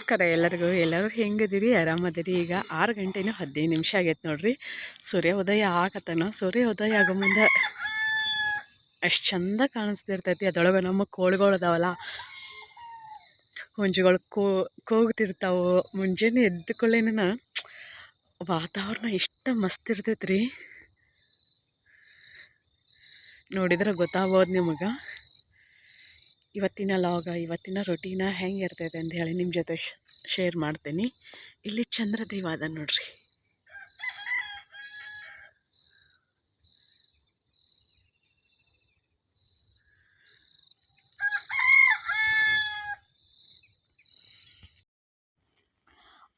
ನಮಸ್ಕಾರ ಎಲ್ಲರಿಗೂ. ಎಲ್ಲರೂ ಹೆಂಗದಿರಿ ಆರಾಮದಿರಿ? ಈಗ ಆರು ಗಂಟೆನೂ ಹದಿನೈದು ನಿಮಿಷ ಆಗೈತೆ ನೋಡ್ರಿ. ಸೂರ್ಯ ಉದಯ ಆಗತ್ತನ ಸೂರ್ಯ ಉದಯ ಆಗೋ ಮುಂದೆ ಅಷ್ಟು ಚಂದ ಕಾಣಿಸ್ತಿರ್ತೈತಿ. ಅದೊಳಗೆ ನಮ್ಮ ಕೋಳಿಗಳು ಅದಾವಲ್ಲ. ಹುಂಜುಗಳು ಕೋ, ಕೂಗ್ತಿರ್ತಾವೆ. ಮುಂಜಾನೆ ಎದ್ದುಕೊಳ್ಳೇನ ವಾತಾವರಣ ಇಷ್ಟ ಮಸ್ತ್ ಇರ್ತೈತೆ ನೋಡಿದ್ರೆ ಗೊತ್ತಾಗ್ಬೋದು ನಿಮಗೆ. ಇವತ್ತಿನ ಲಾಗ ಇವತ್ತಿನ ರೊಟೀನ ಹೆಂಗೆ ಇರ್ತೈತೆ ಅಂತ ಹೇಳಿ ನಿಮ್ಮ ಜೊತೆ ಶೇರ್ ಮಾಡ್ತೀನಿ. ಇಲ್ಲಿ ಚಂದ್ರದೇವ ಅದ ನೋಡ್ರಿ.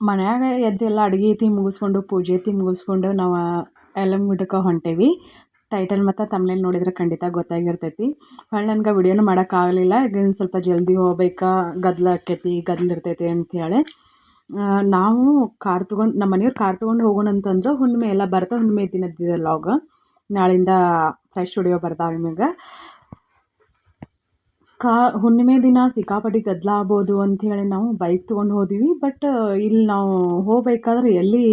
ಮನ್ಯಾಗ ಎದ್ದೆಲ್ಲ ಅಡುಗೆ ಐತಿ ಮುಗಿಸ್ಕೊಂಡು, ಪೂಜೆ ಐತಿ ಮುಗಿಸ್ಕೊಂಡು, ನಾವು ಯಲ್ಲಮ್ಮ ಹೊಂಟೇವಿ. ಟೈಟಲ್ ಮತ್ತು ತಮ್ನೇಲ್ ನೋಡಿದ್ರೆ ಖಂಡಿತ ಗೊತ್ತಾಗಿರ್ತೈತಿ. ಹೊಳ್ಳಿ ನನ್ಗೆ ವಿಡಿಯೋನು ಮಾಡೋಕ್ಕಾಗಲಿಲ್ಲ ಇದನ್ನು ಸ್ವಲ್ಪ ಜಲ್ದಿ ಹೋಗ್ಬೇಕಾ ಗದ್ದಲ ಆಕ್ಕೈತಿ ಗದ್ದಲ ಇರ್ತೈತಿ ಅಂಥೇಳಿ ನಾವು ಕಾರ್ ತೊಗೊಂಡು ನಮ್ಮ ಮನೆಯವ್ರು ಕಾರ್ ತೊಗೊಂಡು ಹೋಗೋಣ ಅಂತಂದ್ರೆ ಹುಣ್ಣಿಮೆ ಎಲ್ಲ ಬರ್ತಾ ಹುಣ್ಣಿಮೆ ದಿನದ ಲಾಗ ನಾಳಿಂದ ಫ್ರೆಶ್ ವಿಡಿಯೋ ಬರ್ತಾವೆ ನಿಮಗೆ. ಕಾ, ಹುಣ್ಣಿಮೆ ದಿನ ಸಿಕ್ಕಾಪಟ್ಟಿ ಗದ್ದಲ ಆಗ್ಬೋದು ಅಂಥೇಳಿ ನಾವು ಬೈಕ್ ತೊಗೊಂಡು ಹೋದ್ವಿ. ಬಟ್ ಇಲ್ಲಿ ನಾವು ಹೋಗ್ಬೇಕಾದ್ರೆ ಎಲ್ಲಿ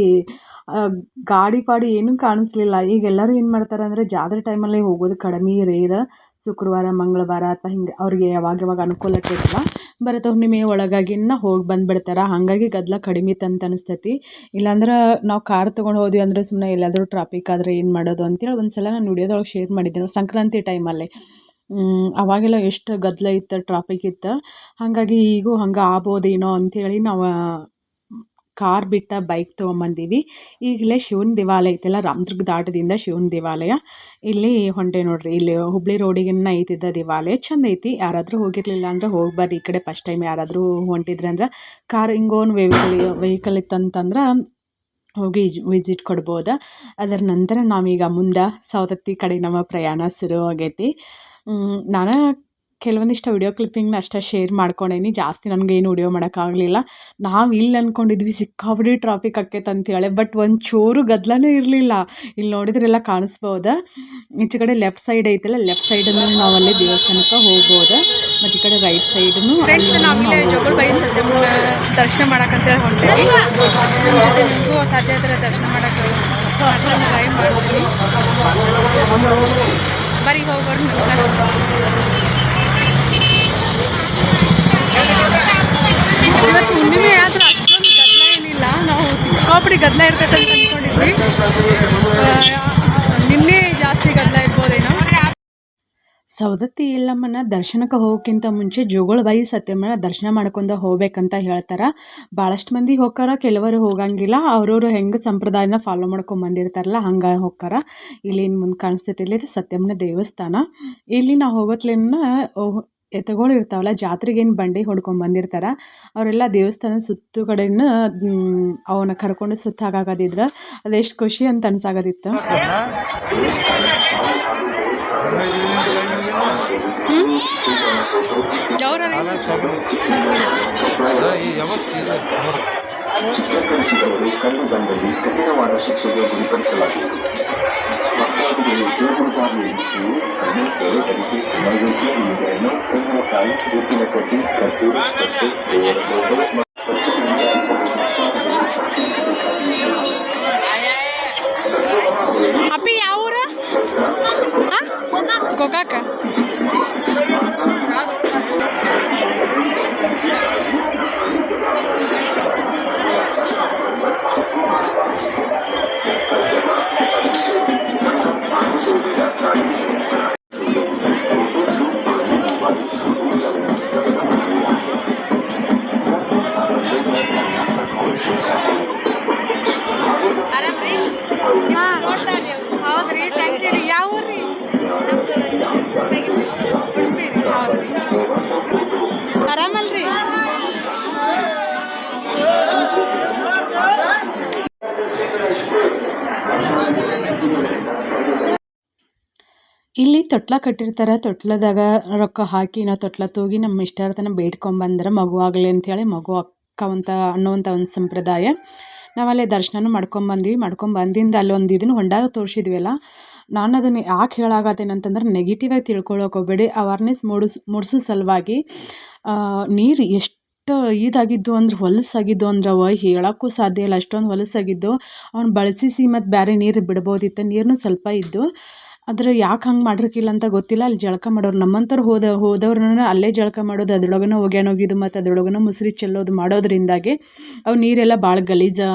ಗಾಡಿ ಪಾಡಿ ಏನೂ ಕಾಣಿಸ್ಲಿಲ್ಲ. ಈಗ ಎಲ್ಲರೂ ಏನು ಮಾಡ್ತಾರೆ ಅಂದರೆ ಜಾತ್ರೆ ಟೈಮಲ್ಲೇ ಹೋಗೋದು ಕಡಿಮೆ ರೇರ್ ಶುಕ್ರವಾರ, ಮಂಗಳವಾರ ಅಥವಾ ಹಿಂಗೆ ಅವ್ರಿಗೆ ಯಾವಾಗ ಯಾವಾಗ ಅನುಕೂಲ ಆಕೈತಲ್ಲ ಭರತ ಹುಣ್ಣಿಮೆ ಒಳಗಾಗಿನ ಹೋಗಿ ಬಂದುಬಿಡ್ತಾರೆ. ಹಾಗಾಗಿ ಗದ್ದಲ ಕಡಿಮೆ ಅಂತ ಅನಿಸ್ತೈತಿ. ಇಲ್ಲಾಂದ್ರೆ ನಾವು ಕಾರ್ ತೊಗೊಂಡು ಹೋದ್ವಿ ಅಂದರೆ ಸುಮ್ಮನೆ ಎಲ್ಲಾದರೂ ಟ್ರಾಫಿಕ್ ಆದರೆ ಏನು ಮಾಡೋದು ಅಂತೇಳಿ ಒಂದು ಸಲ ನಾನು ವಿಡಿಯೋದೊಳಗೆ ಶೇರ್ ಮಾಡಿದ್ದೆ ಸಂಕ್ರಾಂತಿ ಟೈಮಲ್ಲಿ ಅವಾಗೆಲ್ಲ ಎಷ್ಟು ಗದ್ದಲ ಇತ್ತು ಟ್ರಾಫಿಕ್ ಇತ್ತು. ಹಾಗಾಗಿ ಈಗೂ ಹಂಗೆ ಆಗ್ಬೋದೇನೋ ಅಂಥೇಳಿ ನಾವು ಕಾರ್ ಬಿಟ್ಟ ಬೈಕ್ ತೊಗೊಂಬಂದೀವಿ. ಈಗಲೇ ಶಿವನ ದೇವಾಲಯ ಐತಲ್ಲ, ರಾಮದುರ್ಗ ದಾಟದಿಂದ ಶಿವನ ದೇವಾಲಯ. ಇಲ್ಲಿ ಹೊಂಟೆ ನೋಡ್ರಿ, ಇಲ್ಲಿ ಹುಬ್ಳಿ ರೋಡಿಗಿನ್ನ ಐತಿದ್ದ ದೇವಾಲಯ ಚಂದ ಐತಿ. ಯಾರಾದರೂ ಹೋಗಿರಲಿಲ್ಲ ಅಂದ್ರೆ ಹೋಗಿ ಈ ಕಡೆ ಫಸ್ಟ್ ಟೈಮ್ ಯಾರಾದರೂ ಹೊಂಟಿದ್ರಂದ್ರೆ ಕಾರ್ ಹಿಂಗೋನ್ ವೆಹಿಕಲ್ ವೆಹಿಕಲ್ ಇತ್ತಂತಂದ್ರೆ ಹೋಗಿ ವಿಸಿಟ್ ಕೊಡ್ಬೋದು. ಅದರ ನಂತರ ನಾವೀಗ ಮುಂದೆ ಸವದತ್ತಿ ಕಡೆ ನಮ್ಮ ಪ್ರಯಾಣ ಶುರು ಆಗೈತಿ. ನಾನು ಕೆಲವೊಂದಿಷ್ಟು ವಿಡಿಯೋ ಕ್ಲಿಪ್ಪಿಂಗ್ನ ಅಷ್ಟೇ ಶೇರ್ ಮಾಡ್ಕೊಂಡೇನಿ. ಜಾಸ್ತಿ ನನಗೇನು ವಿಡಿಯೋ ಮಾಡೋಕ್ಕಾಗಲಿಲ್ಲ. ನಾವು ಇಲ್ಲಿ ಅಂದ್ಕೊಂಡಿದ್ವಿ ಸಿಕ್ಕಾಪಟ್ಟೆ ಟ್ರಾಫಿಕ್ ಆಕೈತೆ ಅಂತೇಳಿ ಬಟ್ ಒಂದು ಚೂರು ಗದ್ದಲನೇ ಇರಲಿಲ್ಲ. ಇಲ್ಲಿ ನೋಡಿದ್ರೆಲ್ಲ ಕಾಣಿಸ್ಬೋದು? ಈಚೆ ಕಡೆ ಲೆಫ್ಟ್ ಸೈಡ್ ಐತಲ್ಲ ಲೆಫ್ಟ್ ಸೈಡನ್ನು ನಾವು ಅಲ್ಲಿ ದೇವಸ್ಥಾನಕ್ಕೆ ಹೋಗ್ಬೋದು? ಮತ್ತು ಈ ಕಡೆ ರೈಟ್ ಸೈಡ್ನು ದರ್ಶನ ಮಾಡೋಕ್ಕಂತೇಳಿ ಹೊಂಟೇವಿ. ನಿಮ್ಮ ಜೊತೆ ನಿಮಗೂ ಸಾಧ್ಯ ಆದರೆ ದರ್ಶನ ಮಾಡೋಕ್ಕೆ ಟ್ರೈ ಮಾಡ್ತೀವಿ. ಬರೀ ಹೋಗೋಣ ಹುಣ್ಣಿಮೆ ಆದ್ರೆ ಅಷ್ಟೊಂದು ಗದ್ದಲ ಏನಿಲ್ಲ. ನಾವು ಸಿಕ್ಕಾಪಡಿ ಗದ್ದಲ ಇರ್ತೈತೆ ಅಂತ ಅಂದ್ಕೊಂಡಿದ್ವಿ ನಿನ್ನೆ ಜಾಸ್ತಿ ಗದ್ದಲ ಇರ್ಬೋದೇನೋ. ಸವದತ್ತಿ ಎಲ್ಲಮ್ಮನ ದರ್ಶನಕ್ಕೆ ಹೋಗೋಕ್ಕಿಂತ ಮುಂಚೆ ಜೋಗುಳಬಾಯಿ ಸತ್ಯಮ್ಮನ ದರ್ಶನ ಮಾಡ್ಕೊಂಡು ಹೋಗ್ಬೇಕಂತ ಹೇಳ್ತಾರೆ. ಭಾಳಷ್ಟು ಮಂದಿ ಹೋಗ್ತಾರ, ಕೆಲವರು ಹೋಗಂಗಿಲ್ಲ. ಅವ್ರವ್ರು ಹೆಂಗೆ ಸಂಪ್ರದಾಯನ ಫಾಲೋ ಮಾಡ್ಕೊಂಡು ಬಂದಿರ್ತಾರಲ್ಲ, ಹಂಗೆ ಹೋಗ್ತಾರ. ಇಲ್ಲಿ ಮುಂದೆ ಕಾಣಿಸ್ತೈತಿ ಇಲ್ಲಿ ಸತ್ಯಮ್ಮನ ದೇವಸ್ಥಾನ. ಇಲ್ಲಿ ನಾವು ಹೋಗೋತ್ಲೇನ ಎತ್ತುಗಳು ಇರ್ತಾವಲ್ಲ ಜಾತ್ರೆಗೆ ಏನು ಬಂಡಿ ಹೊಡ್ಕೊಂಡು ಬಂದಿರ್ತಾರ. ಅವರೆಲ್ಲ ದೇವಸ್ಥಾನ ಸುತ್ತು ಕಡೆನ ಅವನ್ನ ಕರ್ಕೊಂಡು ಸುತ್ತ ಹಾಕಾಗದಿದ್ರೆ ಅದೆಷ್ಟು ಖುಷಿ ಅಂತ ಅನ್ಸಾಗದಿತ್ತು. ಕಣ್ಣು ಬಂದಲ್ಲಿ ಕಠಿಣವಾದ ಶಿಕ್ಷೆಗೆ ಗುರಿಪಡಿಸಲಾಗಿದೆ dirigió por Guarnizu, Enrique, ಕಟ್ಟಿರ್ತಾರೆ, ತೊಟ್ಲದಾಗ ರೊಕ್ಕ ಹಾಕಿ ನಾವು ತೊಟ್ಲ ತೂಗಿ ನಮ್ಮ ಇಷ್ಟಾರ್ಥನ ಬೇಡ್ಕೊಂಬಂದ್ರೆ ಮಗು ಆಗಲಿ ಅಂಥೇಳಿ ಮಗು ಅಕ್ಕವಂತ ಅನ್ನುವಂಥ ಒಂದು ಸಂಪ್ರದಾಯ. ನಾವಲ್ಲೇ ದರ್ಶನನೂ ಮಾಡ್ಕೊಂಬಂದ್ವಿ. ಮಾಡ್ಕೊಂಬಂದಿಂದ ಅಲ್ಲೊಂದು ಇದನ್ನು ಹೊಂಡ ತೋರಿಸಿದ್ವಲ್ಲ. ನಾನು ಅದನ್ನು ಯಾಕೆ ಹೇಳಾಗತ್ತೇನಂತಂದ್ರೆ ನೆಗೆಟಿವ್ ಆಗಿ ತಿಳ್ಕೊಳ್ಳೋಕೆ ಹೋಗಬೇಡಿ. ಅವೇರ್ನೆಸ್ ಮೂಡಿಸ್, ಮೂಡಿಸೋ ಸಲುವಾಗಿ ನೀರು ಎಷ್ಟು ಇದಾಗಿದ್ದು ಅಂದ್ರೆ ಹೊಲಸಾಗಿದ್ದು ಅಂದ್ರೆ ಅವ ಹೇಳೋಕ್ಕೂ ಸಾಧ್ಯ ಇಲ್ಲ. ಅಷ್ಟೊಂದು ಹೊಲಸಾಗಿದ್ದು ಅವ್ನು ಬಳಸಿಸಿ ಮತ್ತು ಬೇರೆ ನೀರು ಬಿಡ್ಬೋದಿತ್ತು. ನೀರನ್ನು ಸ್ವಲ್ಪ ಇದ್ದು ಆದರೆ ಯಾಕೆ ಹಂಗೆ ಮಾಡಿರ್ಕಿಲ್ಲ ಅಂತ ಗೊತ್ತಿಲ್ಲ. ಅಲ್ಲಿ ಜಳಕ ಮಾಡೋರು ನಮ್ಮಂಥವ್ರು ಹೋದ ಹೋದವ್ರನ್ನ ಅಲ್ಲೇ ಜಳಕ ಮಾಡೋದು, ಅದ್ರೊಳಗನ ಹೋಗಿದ್ದು ಮತ್ತು ಅದ್ರೊಳಗನ ಮುಸ್ರಿ ಚೆಲ್ಲೋದು ಮಾಡೋದ್ರಿಂದಾಗಿ ಅವು ನೀರೆಲ್ಲ ಭಾಳ ಗಲೀಜು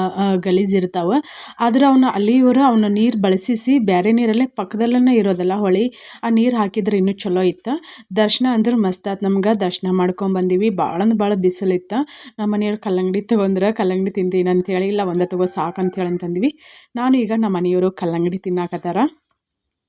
ಗಲೀಜು ಇರ್ತಾವೆ. ಆದ್ರೆ ಅವನ್ನ ಅಲ್ಲಿಯವರು ಅವನ್ನ ನೀರು ಬಳಸಿಸಿ ಬೇರೆ ನೀರಲ್ಲೇ ಪಕ್ಕದಲ್ಲೇ ಇರೋದಲ್ಲ ಹೊಳಿ, ಆ ನೀರು ಹಾಕಿದ್ರೆ ಇನ್ನೂ ಚಲೋ ಇತ್ತು. ದರ್ಶನ ಅಂದ್ರೆ ಮಸ್ತ್ ಆಯ್ತು ನಮ್ಗೆ. ದರ್ಶನ ಮಾಡ್ಕೊಂಬಂದೀವಿ ಭಾಳ ಅಂದ್ರೆ ಭಾಳ ಬಿಸಿಲಿತ್ತು ನಮ್ಮ ಮನೆಯವ್ರು ಕಲ್ಲಂಗಡಿ ತೊಗೊಂಡ್ರೆ ಕಲ್ಲಂಗಡಿ ತಿಂತೀನಿ ಅಂತೇಳಿ ಇಲ್ಲ ಒಂದೇ ತಗೋ ಸಾಕು ಅಂತೇಳಿ ಅಂತಂದ್ವಿ ನಾನು ಈಗ ನಮ್ಮ ಮನೆಯವರು ಕಲ್ಲಂಗಡಿ ತಿನ್ನಾಕತ್ತಾರ.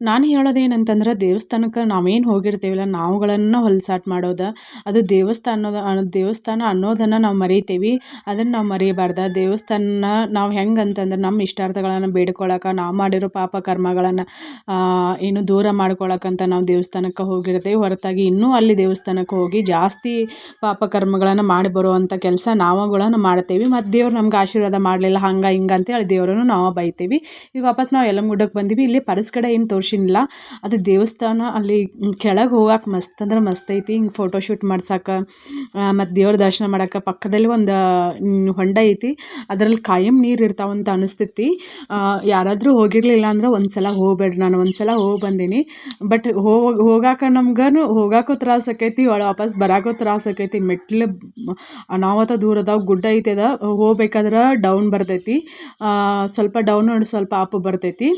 ನಾನು ಹೇಳೋದೇನಂತಂದ್ರೆ ದೇವಸ್ಥಾನಕ್ಕೆ ನಾವೇನು ಹೋಗಿರ್ತೇವಲ್ಲ, ನಾವುಗಳನ್ನು ಹೊಲ್ಸಾಟ ಮಾಡೋದು, ಅದು ದೇವಸ್ಥಾನದ ದೇವಸ್ಥಾನ ಅನ್ನೋದನ್ನು ನಾವು ಮರಿತೀವಿ. ಅದನ್ನು ನಾವು ಮರಿಬಾರ್ದು. ದೇವಸ್ಥಾನ ನಾವು ಹೆಂಗೆ ಅಂತಂದ್ರೆ ನಮ್ಮ ಇಷ್ಟಾರ್ಥಗಳನ್ನು ಬೇಡ್ಕೊಳಕ್ಕೆ ನಾವು ಮಾಡಿರೋ ಪಾಪ ಕರ್ಮಗಳನ್ನು ಏನು ದೂರ ಮಾಡ್ಕೊಳಕ್ಕಂತ ನಾವು ದೇವಸ್ಥಾನಕ್ಕೆ ಹೋಗಿರ್ತೀವಿ. ಹೊರತಾಗಿ ಇನ್ನೂ ಅಲ್ಲಿ ದೇವಸ್ಥಾನಕ್ಕೆ ಹೋಗಿ ಜಾಸ್ತಿ ಪಾಪ ಕರ್ಮಗಳನ್ನು ಮಾಡಿ ಬರುವಂಥ ಕೆಲಸ ನಾವುಗಳನ್ನು ಮಾಡ್ತೀವಿ. ಮತ್ತು ದೇವ್ರು ನಮ್ಗೆ ಆಶೀರ್ವಾದ ಮಾಡಲಿಲ್ಲ, ಹಂಗೆ ಹಿಂಗೆ ಅಂತೇಳಿ ದೇವರನ್ನು ನಾವು ಬೈತೀವಿ. ಈಗ ವಾಪಸ್ ನಾವು ಯಲ್ಲಮ್ಮ ಬಂದೀವಿ. ಇಲ್ಲಿ ಪರಸ್ಕಡೆ ಏನು ಏನು ತೋರ್ಸಿನಿಲ್ಲ ಅದು ದೇವಸ್ಥಾನ ಅಲ್ಲಿ ಕೆಳಗೆ ಹೋಗಕ್ಕೆ ಮಸ್ತ್ ಅಂದ್ರೆ ಮಸ್ತ್ ಐತಿ. ಹಿಂಗೆ ಫೋಟೋ ಶೂಟ್ ಮಾಡ್ಸಕ್ಕೆ ಮತ್ತು ದೇವ್ರ ದರ್ಶನ ಮಾಡಕ್ಕೆ ಪಕ್ಕದಲ್ಲಿ ಒಂದು ಹೊಂಡ ಐತಿ. ಅದ್ರಲ್ಲಿ ಕಾಯಂ ನೀರು ಇರ್ತಾವಂತ ಅನಿಸ್ತೈತಿ. ಯಾರಾದರೂ ಹೋಗಿರಲಿಲ್ಲ ಅಂದ್ರೆ ಒಂದು ಸಲ ಹೋಗ್ಬೇಡ್ರಿ ನಾನು ಒಂದು ಸಲ ಹೋಗಿ ಬಂದೀನಿ. ಬಟ್ ಹೋಗಿ, ಹೋಗಾಕ ನಮ್ಗೂ ಹೋಗಾಕೂ ತ್ರಾಸ ಆಕೈತಿ, ಒಳ ವಾಪಸ್ ಬರಾಕೂ ತ್ರಾಸ ಆಕೈತಿ. ಮೆಟ್ಲು, ಅನಾಹುತ ದೂರ ಅದಾವ, ಗುಡ್ಡ ಐತೆ ಅದ. ಹೋಗ್ಬೇಕಾದ್ರೆ ಡೌನ್ ಬರ್ತೈತಿ. ಸ್ವಲ್ಪ ಡೌನ್ ಸ್ವಲ್ಪ ಅಪ್ ಬರ್ತೈತಿ.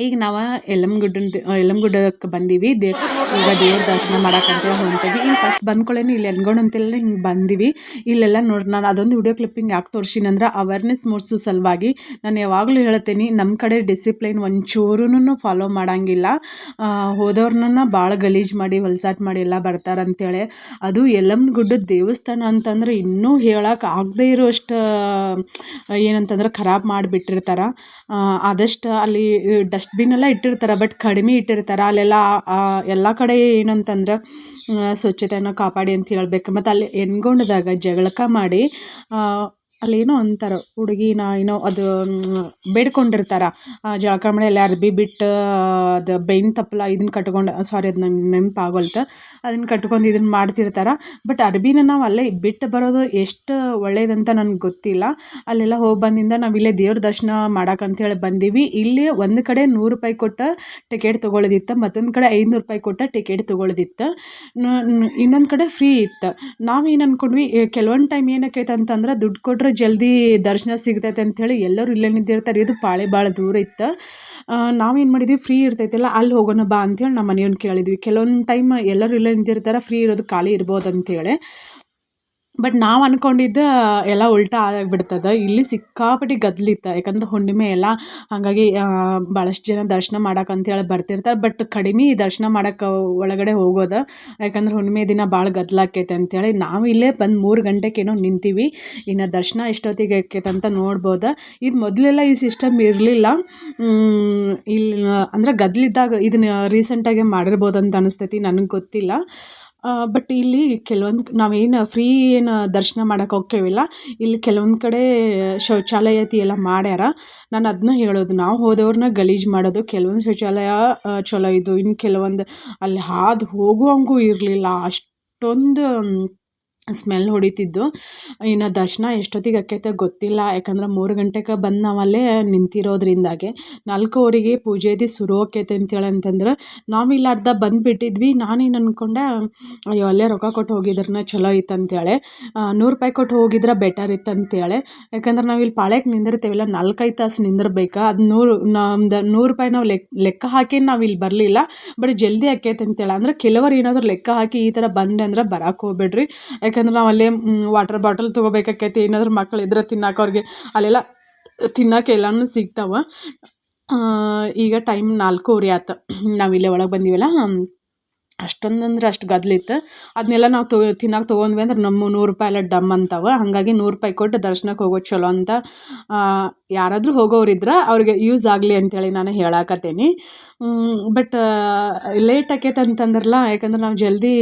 ಈಗ ನಾವು ಯಲ್ಲಮ್ಮ ಗುಡ್ಡನ ಯಲ್ಲಮ್ಮ ಗುಡ್ಡಕ್ಕೆ ಬಂದೀವಿ. ದೇ ಈಗ ದೇವ್ರ ದರ್ಶನ ಮಾಡಕ್ಕಂತೇಳಿ ಹೊಂಟೀವಿ. ಈಗ ಫಸ್ಟ್ ಬಂದ್ಕೊಳ್ಳೇನೆ ಇಲ್ಲಿ ಎನ್ಗೋಣ ಅಂತೆಲ್ಲ ಹಿಂಗೆ ಬಂದೀವಿ. ಇಲ್ಲೆಲ್ಲ ನೋಡಿ ನಾನು ಅದೊಂದು ವಿಡಿಯೋ ಕ್ಲಿಪ್ಪಿಂಗ್ ಯಾಕೆ ತೋರ್ಸಿನಿ ಅಂದ್ರೆ ಅವೇರ್ನೆಸ್ ಮೂಡಿಸೋ ಸಲುವಾಗಿ ನಾನು ಯಾವಾಗಲೂ ಹೇಳ್ತೀನಿ ನಮ್ಮ ಕಡೆ ಡಿಸಿಪ್ಲೈನ್ ಒಂಚೂರೂ ಫಾಲೋ ಮಾಡೋಂಗಿಲ್ಲ. ಹೋದವ್ರನ್ನ ಭಾಳ ಗಲೀಜು ಮಾಡಿ, ಹೊಲ್ಸಾಟ ಮಾಡಿ ಎಲ್ಲ ಬರ್ತಾರಂತೇಳಿ ಅದು ಯಲ್ಲಮ್ಮನ ಗುಡ್ಡದ ದೇವಸ್ಥಾನ ಅಂತಂದ್ರೆ ಇನ್ನೂ ಹೇಳಕ್ಕೆ ಆಗದೇ ಇರೋಷ್ಟು ಏನಂತಂದ್ರೆ ಖರಾಬ್ ಮಾಡಿಬಿಟ್ಟಿರ್ತಾರೆ. ಆದಷ್ಟು ಅಲ್ಲಿ ಡಸ್ಟ್ಬಿನ್ ಇಟ್ಟಿರ್ತಾರೆ ಬಟ್ ಕಡಿಮೆ ಇಟ್ಟಿರ್ತಾರೆ. ಅಲ್ಲೆಲ್ಲ ಎಲ್ಲ ಕಡೆ ಏನಂತಂದ್ರೆ ಸ್ವಚ್ಛತೆಯನ್ನು ಕಾಪಾಡಿ ಅಂತ ಹೇಳ್ಬೇಕು. ಮತ್ತು ಅಲ್ಲಿ ಎನ್ಗೊಂಡದಾಗ ಜಗಳಕ ಮಾಡಿ ಅಲ್ಲೇನೋ ಅಂತಾರೆ ಹುಡುಗಿನ ಏನೋ ಅದು ಬೇಡ್ಕೊಂಡಿರ್ತಾರೆ. ಜಳಕ ಮನೆಯಲ್ಲಿ ಅರ್ಬಿ ಬಿಟ್ಟು, ಅದು ಬೆಯ್ನ್ ತಪ್ಪಲ ಇದನ್ನ ಕಟ್ಕೊಂಡು ಸಾರಿ ಅದು ನಂಗೆ ನೆನಪಾಗೋಲ್ತು. ಅದನ್ನ ಕಟ್ಕೊಂಡು ಇದನ್ನು ಮಾಡ್ತಿರ್ತಾರೆ. ಬಟ್ ಅರ್ಬಿನ ನಾವು ಅಲ್ಲೇ ಬಿಟ್ಟು ಬರೋದು ಎಷ್ಟು ಒಳ್ಳೇದಂತ ನನಗೆ ಗೊತ್ತಿಲ್ಲ. ಅಲ್ಲೆಲ್ಲ ಹೋಗಿ ಬಂದಿಂದ ನಾವು ಇಲ್ಲೇ ದೇವ್ರ ದರ್ಶನ ಮಾಡೋಕ್ಕಂಥೇಳಿ ಬಂದೀವಿ. ಇಲ್ಲಿ ಒಂದು ಕಡೆ ನೂರು ರೂಪಾಯಿ ಕೊಟ್ಟು ಟಿಕೆಟ್ ತೊಗೊಳ್ಳೋದಿತ್ತು ಮತ್ತೊಂದು ಕಡೆ ಐನೂರು ರೂಪಾಯಿ ಕೊಟ್ಟು ಟಿಕೆಟ್ ತೊಗೊಳ್ಳೋದಿತ್ತು ಇನ್ನೊಂದು ಕಡೆ ಫ್ರೀ ಇತ್ತು. ನಾವೇನು ಅಂದ್ಕೊಂಡ್ವಿ ಕೆಲವೊಂದು ಟೈಮ್ ಏನಕ್ಕೆ ಅಂತಂದ್ರೆ ದುಡ್ಡು ಕೊಟ್ಟರೆ ಜಲ್ದಿ ದರ್ಶನ ಸಿಗ್ತೈತೆ ಅಂಥೇಳಿ ಎಲ್ಲರೂ ಇಲ್ಲೇ ನಿಂತಿರ್ತಾರೆ. ಇದು ಪಾಳೆ ಭಾಳ ದೂರ ಇತ್ತು. ನಾವೇನು ಮಾಡಿದ್ವಿ? ಫ್ರೀ ಇರ್ತೈತಲ್ಲ, ಅಲ್ಲಿ ಹೋಗೋಣ ಬಾ ಅಂಥೇಳಿ ನಮ್ಮ ಮನೆಯವ್ನ ಕೇಳಿದ್ವಿ. ಕೆಲವೊಂದು ಟೈಮ್ ಎಲ್ಲರೂ ಇಲ್ಲೇ ನಿಂತಿರ್ತಾರೆ, ಫ್ರೀ ಇರೋದು ಖಾಲಿ ಇರ್ಬೋದು ಅಂಥೇಳಿ ಬಟ್ ನಾವು ಅಂದ್ಕೊಂಡಿದ್ದು ಎಲ್ಲ ಉಲ್ಟಾ ಆಗಿಬಿಡ್ತದೆ. ಇಲ್ಲಿ ಸಿಕ್ಕಾಪಟ್ಟೆ ಗದ್ದಲಿತ್ತು ಯಾಕಂದ್ರೆ ಹುಣ್ಣಿಮೆ ಎಲ್ಲ ಹಾಗಾಗಿ ಭಾಳಷ್ಟು ಜನ ದರ್ಶನ ಮಾಡಕ್ಕೆ ಅಂತೇಳಿ ಬರ್ತಿರ್ತಾರೆ. ಬಟ್ ಕಡಿಮೆ ದರ್ಶನ ಮಾಡಕ್ಕೆ ಒಳಗಡೆ ಹೋಗೋದು. ಯಾಕಂದ್ರೆ ಹುಣ್ಣಿಮೆ ದಿನ ಭಾಳ ಗದ್ದಲಾಕೈತೆ ಅಂತೇಳಿ ನಾವು ಇಲ್ಲೇ ಬಂದು ಮೂರು ಗಂಟೆಗೇನೋ ನಿಂತೀವಿ. ಇನ್ನು ದರ್ಶನ ಎಷ್ಟೊತ್ತಿಗೆ ಆಕೈತೆ ಅಂತ ನೋಡ್ಬೋದು. ಇದು ಮೊದಲೆಲ್ಲ ಈ ಸಿಸ್ಟಮ್ ಇರಲಿಲ್ಲ. ಇಲ್ಲಿ ಅಂದ್ರೆ ಗದ್ದಲಿದ್ದಾಗ ಇದನ್ನ ರೀಸೆಂಟಾಗೆ ಮಾಡಿರ್ಬೋದು ಅಂತ ಅನಿಸ್ತೈತಿ. ನನಗೆ ಗೊತ್ತಿಲ್ಲ. ಬಟ್ ಇಲ್ಲಿ ಕೆಲವೊಂದು ನಾವೇನು ಫ್ರೀ ಏನು ದರ್ಶನ ಮಾಡಕ್ಕೆ ಹೋಕ್ಕೇವಿಲ್ಲ ಇಲ್ಲಿ ಕೆಲವೊಂದು ಕಡೆ ಶೌಚಾಲಯ ಎಲ್ಲ ಮಾಡ್ಯಾರ. ನಾನು ಅದನ್ನ ಹೇಳೋದು, ನಾವು ಹೋದವ್ರನ್ನ ಗಲೀಜು ಮಾಡೋದು ಕೆಲವೊಂದು ಶೌಚಾಲಯ ಚಲೋ ಇದ್ದವು ಇನ್ನು ಕೆಲವೊಂದು ಅಲ್ಲಿ ಹಾದು ಹೋಗುವಂಗೂ ಇರಲಿಲ್ಲ. ಅಷ್ಟೊಂದು ಸ್ಮೆಲ್ ಹೊಡಿತಿದ್ದು. ಇನ್ನು ದರ್ಶನ ಎಷ್ಟೊತ್ತಿಗೆ ಆಕೈತೆ ಗೊತ್ತಿಲ್ಲ. ಯಾಕಂದ್ರೆ ಮೂರು ಗಂಟೆಗೆ ಬಂದು ನಾವಲ್ಲೇ ನಿಂತಿರೋದ್ರಿಂದಾಗೆ ನಾಲ್ಕೂವರೆಗೆ ಪೂಜೆ ಇದು ಶುರು ಆಕೈತೆ ಅಂತೇಳಿ ಅಂತಂದ್ರೆ ನಾವು ಇಲ್ಲಿ ಅರ್ಧ ಬಂದುಬಿಟ್ಟಿದ್ವಿ. ನಾನೇನು ಅಂದ್ಕೊಂಡೆ ಅಯ್ಯೋ ಅಲ್ಲೇ ರೊಕ್ಕ ಕೊಟ್ಟು ಹೋಗಿದ್ರನ ಚಲೋ ಇತ್ತು ಅಂತೇಳಿ ನೂರು ರೂಪಾಯಿ ಕೊಟ್ಟು ಹೋಗಿದ್ರೆ ಬೆಟರ್ ಇತ್ತು ಅಂತೇಳಿ ಯಾಕಂದ್ರೆ ನಾವು ಇಲ್ಲಿ ಪಾಳ್ಯಕ್ಕೆ ನಿಂದಿರ್ತೀವಲ್ಲ ನಾಲ್ಕೈದು ತಾಸು ನಿಂದಿರ್ಬೇಕು. ಅದು ನೂರು, ನಮ್ದು ನೂರು ರೂಪಾಯಿ ನಾವು ಲೆಕ್ಕ ಲೆಕ್ಕ ಹಾಕಿ ನಾವು ಇಲ್ಲಿ ಬರಲಿಲ್ಲ. ಬಟ್ ಜಲ್ದಿ ಆಕೈತೆ ಅಂತೇಳಿ ಅಂದ್ರೆ ಕೆಲವರು ಏನಾದರೂ ಲೆಕ್ಕ ಹಾಕಿ ಈ ಥರ ಬಂದೆ ಅಂದ್ರೆ ಬರಕ್ಕೆ ಹೋಗ್ಬೇಡ್ರಿ. ಯಾಕಂದ್ರೆ ನಾವು ಅಲ್ಲೇ ವಾಟರ್ ಬಾಟಲ್ ತೊಗೋಬೇಕಾಕೈತಿ. ಏನಾದರೂ ಮಕ್ಳು ಇದ್ರೆ ತಿನ್ನಕ್ಕೆ ಅವ್ರಿಗೆ ಅಲ್ಲೆಲ್ಲ ತಿನ್ನಕ್ಕೆ ಎಲ್ಲನೂ ಸಿಗ್ತಾವೆ. ಈಗ ಟೈಮ್ ನಾಲ್ಕೂವರೆ ಆತ. ನಾವು ಇಲ್ಲೇ ಒಳಗೆ ಬಂದೀವಲ್ಲ ಅಷ್ಟೊಂದು ಅಂದ್ರೆ ಅಷ್ಟು ಗದ್ಲಿತ್ತು. ಅದನ್ನೆಲ್ಲ ನಾವು ತೊ ತಿನ್ನಕ್ಕೆ ತೊಗೊಂಡ್ವಿ ಅಂದ್ರೆ ನಮ್ಮ ನೂರು ರೂಪಾಯಿ ಎಲ್ಲ ಡಮ್ ಅಂತಾವೆ. ಹಾಗಾಗಿ ನೂರು ರೂಪಾಯಿ ಕೊಟ್ಟು ದರ್ಶನಕ್ಕೆ ಹೋಗೋದು ಚಲೋ ಅಂತ ಯಾರಾದರೂ ಹೋಗೋರಿದ್ರೆ ಅವ್ರಿಗೆ ಯೂಸ್ ಆಗಲಿ ಅಂತೇಳಿ ನಾನು ಹೇಳಾಕತ್ತೀನಿ. ಬಟ್ ಲೇಟ್ ಆಕೈತೆ ಅಂತಂದ್ರಲ್ಲ, ಯಾಕಂದ್ರೆ ನಾವು ಜಲ್ದಿ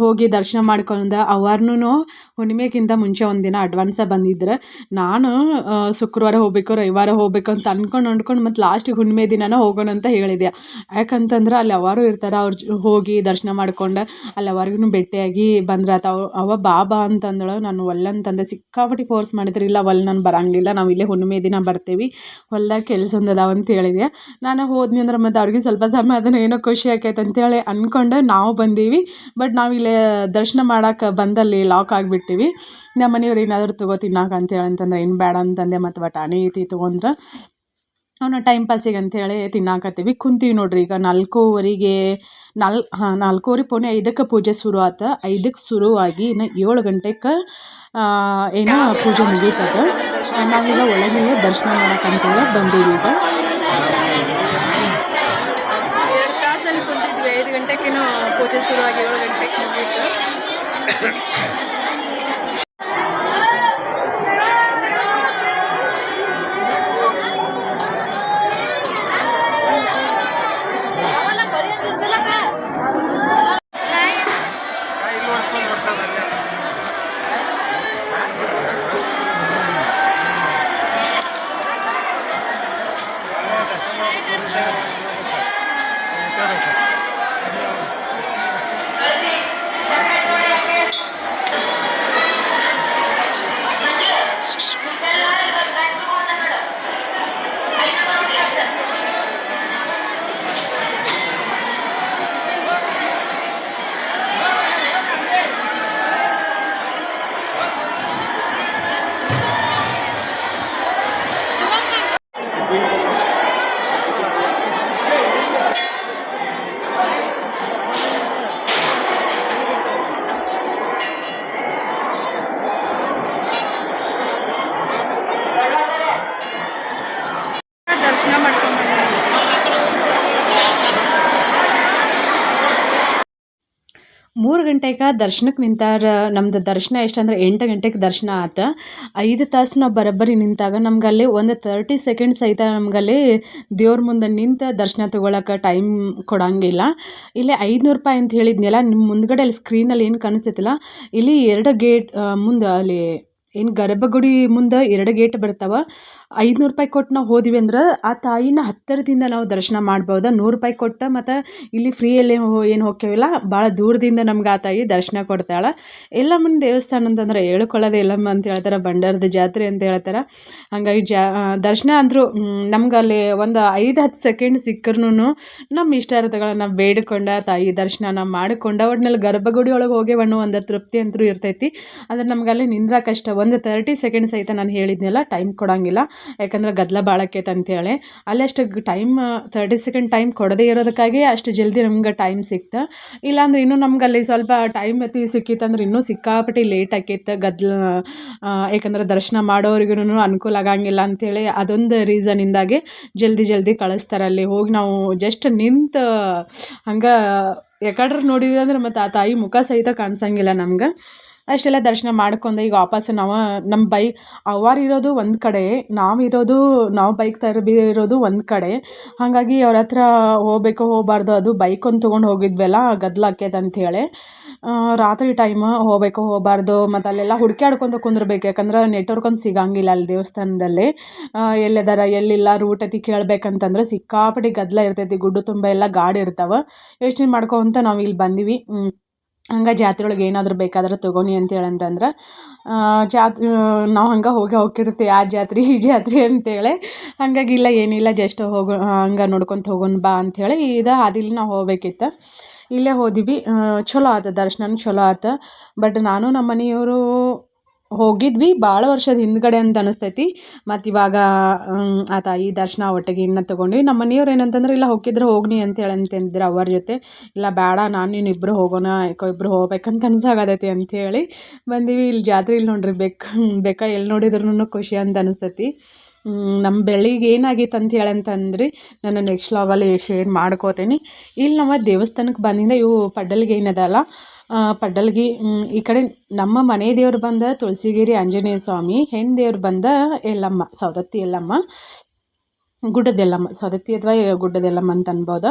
ಹೋಗಿ ದರ್ಶನ ಮಾಡ್ಕೊಂಡು ಅವರ್ನೂ ಹುಣ್ಣಿಮೆಗಿಂತ ಮುಂಚೆ ಒಂದಿನ ಅಡ್ವಾನ್ಸ ಬಂದಿದ್ರು. ನಾನು ಶುಕ್ರವಾರ ಹೋಗಬೇಕು, ರವಿವಾರ ಹೋಗ್ಬೇಕು ಅಂತ ಅಂದ್ಕೊಂಡು ಅಂದ್ಕೊಂಡು ಮತ್ತು ಲಾಸ್ಟಿಗೆ ಹುಣ್ಣಿಮೆ ದಿನನೇ ಹೋಗೋಣ ಅಂತ ಹೇಳಿದೆ ಯಾಕಂತಂದ್ರೆ ಅಲ್ಲಿ ಅವಾರು ಇರ್ತಾರೆ, ಅವ್ರ ಹೋಗಿ ದರ್ಶನ ಮಾಡ್ಕೊಂಡು ಅಲ್ಲಿ ಅವರಿಗೂ ಭೇಟಿಯಾಗಿ ಬಂದ್ರೆ. ಆತ ಅವ ಅವ ಬಾ ಅಂತಂದಳು, ನಾನು ಒಲ್ಲಂತಂದೆ ಸಿಕ್ಕಾಪಟ್ಟಿ ಫೋರ್ಸ್ ಮಾಡಿದ್ರು. ಇಲ್ಲ ಒಲ್ಲ ನಾನು ಬರಂಗಿಲ್ಲ, ನಾವು ಇಲ್ಲೇ ಹುಣ್ಣಿಮೆ ದಿನ ಬರ್ತೀವಿ, ಹೊಲ್ದಾಗ ಕೆಲಸ ಒಂದು ಅದಾವ ಅಂತ ಹೇಳಿದೆ ನಾನು ಹೋದ್ನಿ ಅಂದ್ರೆ ಮತ್ತು ಅವ್ರಿಗೆ ಸ್ವಲ್ಪ ಸಮಯ ಸಮಾಧಾನ ಏನೋ ಖುಷಿ ಆಕೈತೆ ಅಂತೇಳಿ ಅಂದ್ಕೊಂಡು ನಾವು ಬಂದೀವಿ. ಬಟ್ ನಾವು ಇಲ್ಲೇ ದರ್ಶನ ಮಾಡಕ್ಕೆ ಬಂದಲ್ಲಿ ಲಾಕ್ ಆಗಿಬಿಟ್ಟಿವಿ. ನಮ್ಮ ಮನೆಯವ್ರು ಏನಾದರೂ ತಗೋ ತಿನ್ನಾಕ ಅಂತೇಳಿ ಅಂತಂದ್ರೆ, ಏನು ಬೇಡ ಅಂತಂದೆ, ಮತ್ತು ಬಟಾಣಿ ಐತಿ ತೊಗೊಂಡ್ರೆ. ಅವನ್ನ ಟೈಮ್ ಪಾಸಿಗೆ ಅಂತೇಳಿ ತಿನ್ನಾಕತ್ತೀವಿ. ಕುಂತೀವಿ ನೋಡ್ರಿ, ಈಗ ನಾಲ್ಕೂವರೆಗೆ ನಾಲ್, ಹಾಂ, ನಾಲ್ಕೂವರೆ ಪೋನೆ ಐದಕ್ಕೆ ಪೂಜೆ ಶುರು ಆಯ್ತು ಐದಕ್ಕೆ ಶುರುವಾಗಿ ಇನ್ನು ಏಳು ಗಂಟೆಗೆ ಏನೋ ಪೂಜೆ ಮುಗೀತದ. ನಾವೀಗ ಒಳಗೆ ದರ್ಶನ ಮಾಡಕ್ಕಂತೇಳಿ ಬಂದೀವಿ ಕುಂತಿದ್ವಿ ಐದು ಗಂಟೆಗೇನೋ ಪೂಜೆ ಶುರುವಾಗಿ ಗಂಟೆಗೆ ದರ್ಶನಕ್ಕೆ ನಿಂತಾರ, ನಮ್ದು ದರ್ಶನ ಎಷ್ಟಂದ್ರೆ ಎಂಟು ಗಂಟೆಗೆ ದರ್ಶನ ಆತ. ಐದು ತಾಸು ನಾವು ಬರೋಬ್ಬರಿ ನಿಂತಾಗ ನಮ್ಗೆ ಅಲ್ಲಿ ಒಂದು ತರ್ಟಿ ಸೆಕೆಂಡ್ಸ್ ಐತ ನಮ್ಗಲ್ಲಿ ದೇವ್ರ ಮುಂದೆ ನಿಂತು ದರ್ಶನ ತೊಗೊಳಕ್ಕೆ ಟೈಮ್ ಕೊಡಂಗಿಲ್ಲ. ಇಲ್ಲಿ ಐದುನೂರು ರೂಪಾಯಿ ಅಂತ ಹೇಳಿದ್ನಲ್ಲ ನಿಮ್ಮ ಮುಂದ್ಗಡೆ ಅಲ್ಲಿ ಸ್ಕ್ರೀನಲ್ಲಿ ಏನು ಕಾಣಿಸ್ತೈತಲ್ಲ ಇಲ್ಲಿ ಎರಡು ಗೇಟ್ ಮುಂದೆ ಅಲ್ಲಿ ಏನು ಗರ್ಭಗುಡಿ ಮುಂದೆ ಎರಡು ಗೇಟ್ ಬರ್ತಾವೆ. ಐದುನೂರು ರೂಪಾಯಿ ಕೊಟ್ಟು ನಾವು ಹೋದ್ವಿ ಅಂದ್ರೆ ಆ ತಾಯಿನ ಹತ್ತಿರದಿಂದ ನಾವು ದರ್ಶನ ಮಾಡ್ಬೋದು. ನೂರು ರೂಪಾಯಿ ಕೊಟ್ಟು ಮತ್ತು ಇಲ್ಲಿ ಫ್ರೀಯಲ್ಲಿ ಏನು ಹೋಕ್ಕೇವಲ್ಲ ಭಾಳ ದೂರದಿಂದ ನಮ್ಗೆ ಆ ತಾಯಿ ದರ್ಶನ ಕೊಡ್ತಾಳೆ. ಎಲ್ಲಮ್ಮನ ದೇವಸ್ಥಾನ ಅಂತಂದ್ರೆ ಹೇಳ್ಕೊಳ್ಳೋದೇ ಎಲ್ಲಮ್ಮ ಅಂತ ಹೇಳ್ತಾರೆ. ಬಂಡಾರದ ಜಾತ್ರೆ ಅಂತ ಹೇಳ್ತಾರೆ. ಹಾಗಾಗಿ ಜಾ ದರ್ಶನ ಅಂದರೂ ನಮ್ಗೆ ಅಲ್ಲಿ ಒಂದು ಐದು ಹತ್ತು ಸೆಕೆಂಡ್ ಸಿಕ್ಕರೂ ನಮ್ಮ ಇಷ್ಟಾರ್ಥಗಳನ್ನ ಬೇಡಿಕೊಂಡ ತಾಯಿ ದರ್ಶನನ ಮಾಡಿಕೊಂಡ ಒಟ್ನಲ್ಲಿ ಗರ್ಭಗುಡಿ ಒಳಗೆ ಬಣ್ಣ ಒಂದು ತೃಪ್ತಿ ಅಂತೂ ಇರ್ತೈತಿ. ಆದ್ರೆ ನಮ್ಗೆ ಅಲ್ಲಿ ನಿಂದ್ರ ಕಷ್ಟ ಒಂದು ತರ್ಟಿ ಸೆಕೆಂಡ್ಸ್ ಸಹಿತ ನಾನು ಹೇಳಿದ್ನಲ್ಲ ಟೈಮ್ ಕೊಡೋಂಗಿಲ್ಲ. ಯಾಕಂದ್ರೆ ಗದ್ದಲ ಬಾಳಕ್ಕೆ ಅಂತೇಳಿ. ಅಲ್ಲಿ ಅಷ್ಟು ಟೈಮ್ ತರ್ಟಿ ಸೆಕೆಂಡ್ ಟೈಮ್ ಕೊಡದೇ ಇರೋದಕ್ಕಾಗಿ ಅಷ್ಟು ಜಲ್ದಿ ನಮ್ಗೆ ಟೈಮ್ ಸಿಕ್ತು. ಇಲ್ಲಾಂದ್ರೆ ಇನ್ನೂ ನಮ್ಗೆ ಅಲ್ಲಿ ಸ್ವಲ್ಪ ಟೈಮ್ ಎತ್ತಿ ಸಿಕ್ಕಿತ್ತಂದ್ರೆ ಇನ್ನೂ ಸಿಕ್ಕಾಪಟ್ಟಿ ಲೇಟ್ ಆಕೈತೆ ಗದ್ದಲ ಯಾಕಂದ್ರೆ ದರ್ಶನ ಮಾಡೋರಿಗೂ ಅನುಕೂಲ ಆಗಂಗಿಲ್ಲ ಅಂಥೇಳಿ ಅದೊಂದು ರೀಸನಿಂದಾಗಿ ಜಲ್ದಿ ಜಲ್ದಿ ಕಳಿಸ್ತಾರೆ ಅಲ್ಲಿ. ಹೋಗಿ ನಾವು ಜಸ್ಟ್ ನಿಂತು ಹಂಗೆ ಯಾಕಡ್ರೆ ನೋಡಿದ್ರೆ ಅಂದ್ರೆ ಮತ್ತು ಆ ತಾಯಿ ಮುಖ ಸಹಿತ ಕಾಣಿಸಂಗಿಲ್ಲ ನಮ್ಗೆ. ಅಷ್ಟೆಲ್ಲ ದರ್ಶನ ಮಾಡ್ಕೊಂಡು ಈಗ ವಾಪಸ್ ನಾವು ನಮ್ಮ ಬೈಕ್ ಅವ್ವಾರು ಇರೋದು ಒಂದು ಕಡೆ, ನಾವು ಇರೋದು, ನಾವು ಬೈಕ್ ತರಬಿ ಇರೋದು ಒಂದು ಕಡೆ. ಹಾಗಾಗಿ ಅವ್ರ ಹತ್ರ ಹೋಗ್ಬೇಕು, ಹೋಗಬಾರ್ದು, ಅದು ಬೈಕ್ ಒಂದು ತೊಗೊಂಡು ಹೋಗಿದ್ವಲ್ಲ ಗದ್ದಲ ಆಕೈತೆ ಅಂಥೇಳಿ ರಾತ್ರಿ ಟೈಮ್ ಹೋಗ್ಬೇಕು, ಹೋಗಬಾರ್ದು, ಮತ್ತು ಅಲ್ಲೆಲ್ಲ ಹುಡ್ಕ್ಯಾಡ್ಕೊಂತ ಕುಂದ್ರಬೇಕು, ಯಾಕಂದ್ರೆ ನೆಟ್ವರ್ಕ್ ಒಂದು ಸಿಗಂಗಿಲ್ಲ ಅಲ್ಲಿ ದೇವಸ್ಥಾನದಲ್ಲಿ. ಎಲ್ಲಿದಾರ, ಎಲ್ಲಿಲ್ಲ ರೂಟ್ ಐತಿ ಕೇಳಬೇಕಂತಂದ್ರೆ ಸಿಕ್ಕಾಪಟ್ಟಿ ಗದ್ದಲ ಇರ್ತೈತಿ, ಗುಡ್ಡ ತುಂಬ ಎಲ್ಲ ಗಾಡಿ ಇರ್ತಾವೆ. ಯೋಚನೆ ಮಾಡ್ಕೊಂತ ನಾವು ಇಲ್ಲಿ ಬಂದೀವಿ. ಹಂಗೆ ಜಾತ್ರೆ ಒಳಗೆ ಏನಾದರೂ ಬೇಕಾದ್ರೆ ತಗೋನಿ ಅಂತೇಳಿ ಅಂತಂದ್ರೆ ಜಾತ್ರೆ ನಾವು ಹಂಗೆ ಹೋಗಿ ಹೋಗಿರ್ತೀವಿ ಆ ಜಾತ್ರೆ, ಈ ಜಾತ್ರೆ ಅಂತೇಳಿ. ಹಂಗಾಗಿ ಇಲ್ಲ, ಏನಿಲ್ಲ ಜಸ್ಟ್ ಹೋಗೋ ಹಂಗೆ ನೋಡ್ಕೊಂತ ಹೋಗೋಣ ಬಾ ಅಂಥೇಳಿ ಇದು ಹಾದಿಲಿ ನಾವು ಹೋಗ್ಬೇಕಿತ್ತು. ಇಲ್ಲೇ ಹೋದಿವಿ ಚಲೋ ಆತು ದರ್ಶನ ಚಲೋ ಆತು. ಬಟ್ ನಾನು ನಮ್ಮ ಮನೆಯವರು ಹೋಗಿದ್ವಿ. ಭಾಳ ವರ್ಷದ ಹಿಂದ್ಗಡೆ ಅಂತ ಅನಿಸ್ತೈತಿ. ಮತ್ತು ಇವಾಗ ಆ ತಾಯಿ ದರ್ಶನ ಒಟ್ಟಿಗೆ ಇನ್ನು ತೊಗೊಂಡ್ವಿ. ನಮ್ಮ ಮನೆಯವ್ರು ಏನಂತಂದ್ರೆ, ಇಲ್ಲ, ಹೋಗಿದ್ರೆ ಹೋಗ್ನಿ ಅಂತೇಳಿ ಅಂತಂದ್ರೆ ಅವ್ರ ಜೊತೆ. ಇಲ್ಲ, ಬೇಡ, ನಾನು ನೀನು ಇಬ್ಬರು ಹೋಗೋಣ, ಯಾಕೋ ಇಬ್ಬರು ಹೋಗ್ಬೇಕಂತ ಅನ್ಸಾಗತೈತಿ ಅಂಥೇಳಿ ಬಂದೀವಿ. ಇಲ್ಲಿ ಜಾತ್ರೆ ಇಲ್ಲಿ ನೋಡ್ರಿ ಬೆಕ್ಕ ಬೆಕ್ಕ ಎಲ್ಲಿ ನೋಡಿದ್ರೂ ಖುಷಿ ಅಂತ ಅನಿಸ್ತೈತಿ. ನಮ್ಮ ಬೆಳಿಗ್ಗೆ ಏನಾಗಿತ್ತು ಅಂತ ಹೇಳಿ ಅಂತಂದ್ರೆ ನಾನು ನೆಕ್ಸ್ಟ್ ಲಾಗಲ್ಲಿ ಶೇರ್ ಮಾಡ್ಕೋತೀನಿ. ಇಲ್ಲಿ ನಮ್ಮ ದೇವಸ್ಥಾನಕ್ಕೆ ಬಂದಿಂದ ಇವು ಪಡ್ಡಲ್ಗೆ ಏನದಲ್ಲ ಪಡ್ಡಲ್ಗಿ ಈ ಕಡೆ ನಮ್ಮ ಮನೆ ದೇವ್ರು ಬಂದ ತುಳಸಿಗಿರಿ ಆಂಜನೇಯ ಸ್ವಾಮಿ ಹೆಣ್ಣು ದೇವ್ರು ಬಂದ ಎಲ್ಲಮ್ಮ ಸೌದತ್ತಿ ಎಲ್ಲಮ್ಮ ಗುಡ್ಡದೆಲ್ಲಮ್ಮ ಸವದತ್ತಿ ಅಥವಾ ಗುಡ್ಡದೆಲ್ಲಮ್ಮ ಅಂತ ಅನ್ಬೋದು.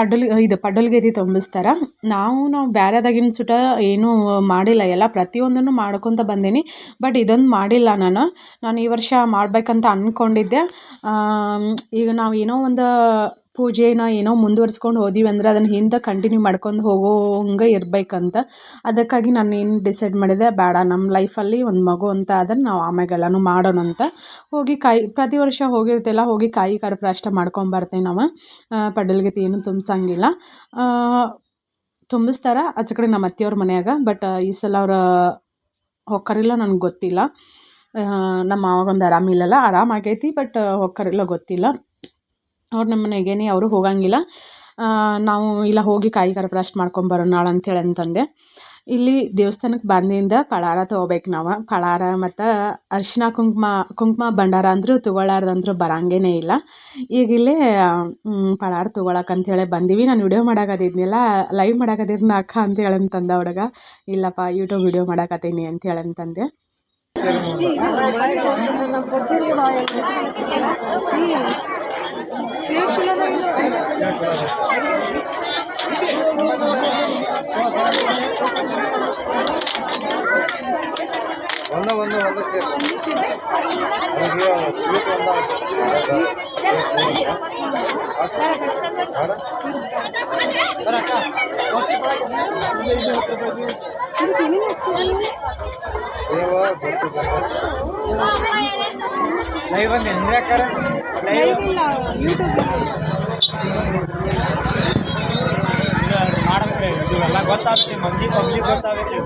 ಅಡ್ಡಲ್, ಇದು ಪಡ್ಡಲ್ಗೇದಿ ತುಂಬಿಸ್ತಾರೆ. ನಾವು ನಾವು ಬೇರೆದಾಗಿನ ಸುಟ ಏನೂ ಮಾಡಿಲ್ಲ, ಎಲ್ಲ ಪ್ರತಿಯೊಂದನ್ನು ಮಾಡ್ಕೊತ ಬಂದೀನಿ. ಬಟ್ ಇದೊಂದು ಮಾಡಿಲ್ಲ ನಾನು. ನಾನು ಈ ವರ್ಷ ಮಾಡಬೇಕಂತ ಅಂದ್ಕೊಂಡಿದ್ದೆ ಈಗ ನಾವು ಏನೋ ಒಂದು ಪೂಜೆನ ಏನೋ ಮುಂದುವರ್ಸ್ಕೊಂಡು ಹೋದಿವಿ ಅಂದ್ರೆ ಅದನ್ನು ಹಿಂದೆ ಕಂಟಿನ್ಯೂ ಮಾಡ್ಕೊಂಡು ಹೋಗೋ ಹಂಗೆ ಇರಬೇಕಂತ. ಅದಕ್ಕಾಗಿ ನಾನು ಏನು ಡಿಸೈಡ್ ಮಾಡಿದೆ, ಬೇಡ ನಮ್ಮ ಲೈಫಲ್ಲಿ ಒಂದು ಮಗು ಅಂತ ಆದ್ರೆ ನಾವು ಆಮ್ಯಾಗೆಲ್ಲನೂ ಮಾಡೋಣ ಅಂತ. ಹೋಗಿ ಕಾಯಿ, ಪ್ರತಿ ವರ್ಷ ಹೋಗಿರ್ತೆಲ್ಲ, ಹೋಗಿ ಕಾಯಿ ಕರ್ಪೂರ ಮಾಡ್ಕೊಂಬರ್ತೀವಿ ನಾವು. ಪಡ್ಡಲ್ಗತಿ ಏನೂ ತುಂಬಿಸಂಗಿಲ್ಲ. ತುಂಬಿಸ್ತಾರೆ, ಆಚೆ ಕಡೆ ನಮ್ಮ ಅತ್ತೆಯವ್ರ ಮನೆಯಾಗ ಬಟ್ ಈ ಸಲ ಅವ್ರು ಹೊಕ್ಕರಿಲ್ಲ ನನಗೆ ಗೊತ್ತಿಲ್ಲ. ನಮ್ಮ ಮಾವಾಗೊಂದು ಆರಾಮಿಲ್ಲಲ್ಲ ಆರಾಮಾಗೈತಿ ಬಟ್ ಹೊಕ್ಕರಿಲ್ಲ ಗೊತ್ತಿಲ್ಲ. ಅವ್ರು ನಮ್ಮ ಮನೆಗೇನೆ ಅವರು ಹೋಗಂಗಿಲ್ಲ. ನಾವು ಇಲ್ಲ ಹೋಗಿ ಕಾಯಿ ಕರ್ಪೂರ ಮಾಡ್ಕೊಂಬರೋಣ ನಾಳೆ ಅಂಥೇಳಿ ಅಂತಂದೆ. ಇಲ್ಲಿ ದೇವಸ್ಥಾನಕ್ಕೆ ಬಂದಿಂದ ಫಳಾರ ತೊಗೋಬೇಕು ನಾವು. ಫಳಾರ ಮತ್ತು ಅರಿಶಿನ ಕುಂಕುಮ ಕುಂಕುಮ ಭಂಡಾರ ಅಂದರೂ ತೊಗೊಳ್ಳಾರ್ದಂದ್ರೂ ಬರಂಗೇನೇ ಇಲ್ಲ. ಈಗ ಇಲ್ಲೇ ಫಳಾರ ತೊಗೊಳಕ್ಕೆ ಅಂಥೇಳಿ ಬಂದೀವಿ. ನಾನು ವಿಡಿಯೋ ಮಾಡಾಕತ್ತಿದ್ನಲ್ಲ ಲೈವ್ ಮಾಡಾಕತ್ತೀರಿ ಅಕ್ಕ ಅಂತೇಳಿ ಅಂತಂದ ಹುಡುಗ ಇಲ್ಲಪ್ಪ ಯೂಟ್ಯೂಬ್ ವಿಡಿಯೋ ಮಾಡಕತ್ತೀನಿ ಅಂತೇಳಿ ಅಂತಂದೆ. ಒಂದು ಒಂದು ಒಂದು ಸೇರಿ ಸ್ವೀಟ್ ಲೈವ್ ಒಂದು ಹೆಂಗ್ಯಾಕಾರ ಲೈವ್ ಮಾಡ್ಬೇಕು ಗೊತ್ತಾಗುತ್ತೆ ಮಂದಿ ಪಬ್ಲಿಕ್ ಗೊತ್ತಾಗುತ್ತೆ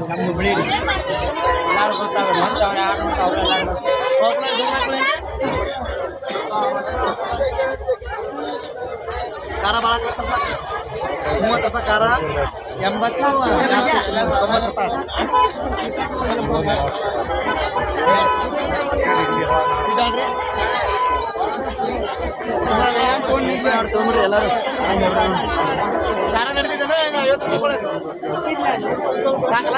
ನಮ್ಮ ಹುಬ್ಳಿ ಎಲ್ಲರೂ ಗೊತ್ತಾಗುತ್ತೆ ಮತ್ತೆ ಅವ್ರು ಯಾರು ಅಂತ ಅವರೆಲ್ಲ ಖಾರ ಭಾಳ ಮೂವತ್ತು ರೂಪಾಯಿ ಖಾರ ಎಂಬತ್ತು ತೊಂಬತ್ತು ರೂಪಾಯಿ ಇದಾಡ್ರಿ ಫೋನ್ ತೊಗೊಂಡ್ರಿ ಎಲ್ಲರೂ ಸಾರ ನಡೀತಿದ್ರೆ ಐವತ್ತು ರೂಪಾಯಿ ಸಾಕಲ್ಲ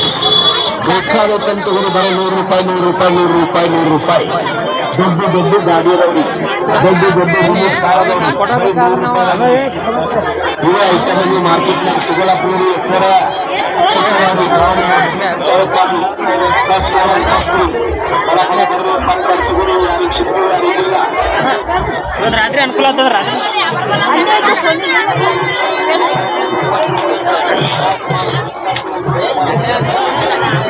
ಬೇಕಾದತ್ತಂತ ತಗೊಂಡು ಬರೋ ನೂರು ರೂಪಾಯಿ ನೂರು ರೂಪಾಯಿ ನೂರು ರೂಪಾಯಿ ನೂರು ರೂಪಾಯಿ ದೊಡ್ಡ ದೊಡ್ಡ ಗಾಡಿ ಅದಾವ್ರಿ ದೊಡ್ಡ ದೊಡ್ಡ ಹುಡುಗರು ಕಾರ್ ಅದಾವ್ರಿ. ಇವೇ ಐಟಮ್ ನೀವು ಮಾರ್ಕೆಟ್ನಾಗ ತಗೊಳಕ್ರಿ ಎತ್ತರ ಇವತ್ತು ರಾತ್ರಿ ಅನುಕೂಲ ಆಗ್ತದ ರಾತ್ರಿ ಇದು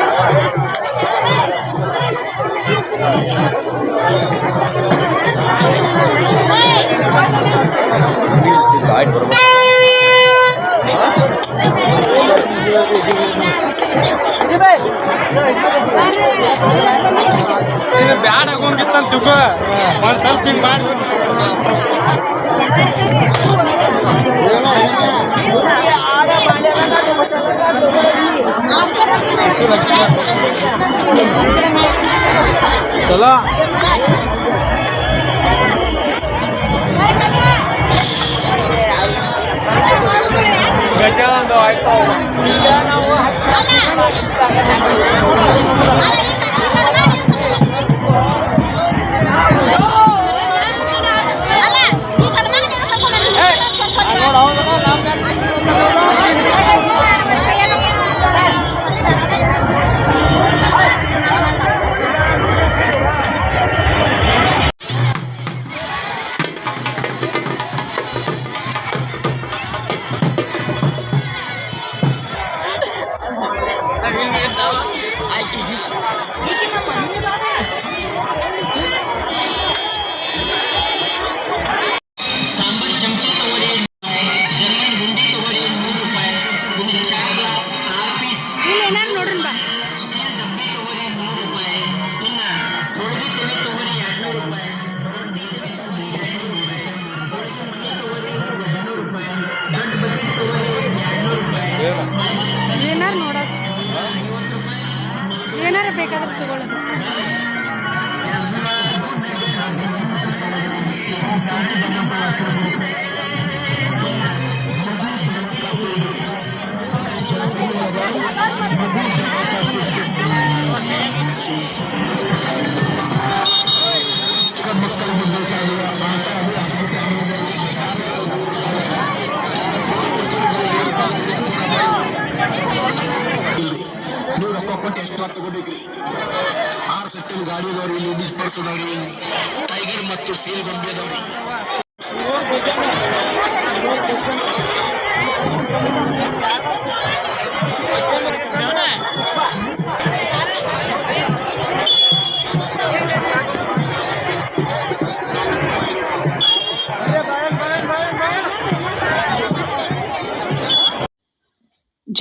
ಬ್ಯಾಡ ಆಗೋಂಗಿತ್ತಂತ ತಿಳ್ಕೊ. ಒಂದು ಸ್ವಲ್ಪ ಹಿಂಗೆ ಮಾಡಿ. 走了。这样都还到了。好了，你干嘛呢？哎，好了，好了。